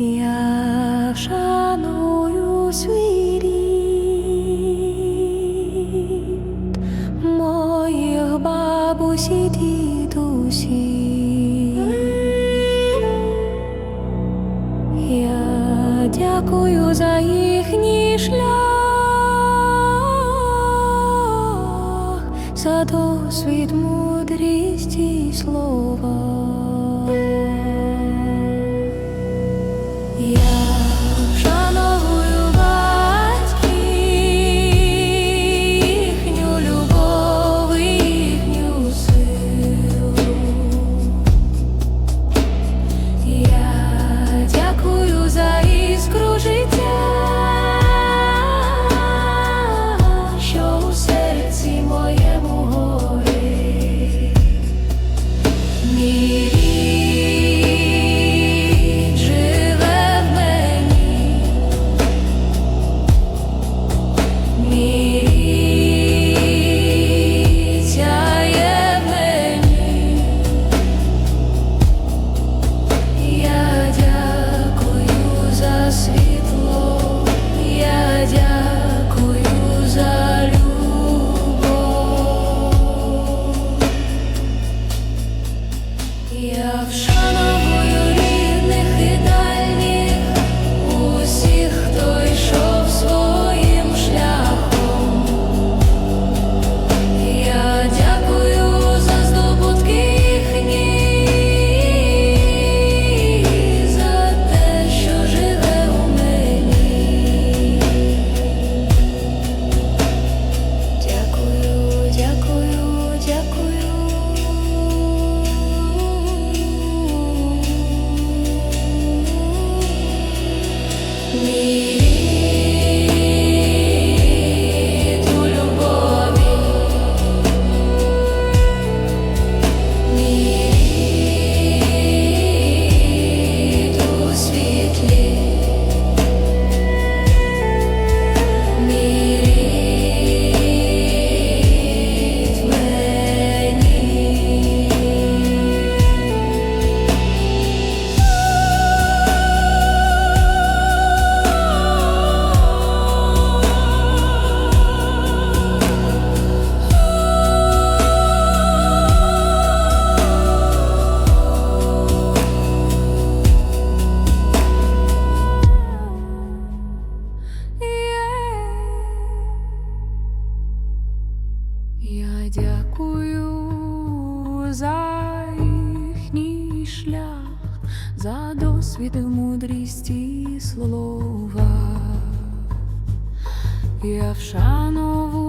Я шаную свій рід, моїх бабусь і. Я дякую за їхній шлях, за досвід мудрість і слова. Я me. за досвіди мудрість і слова, я вшанову.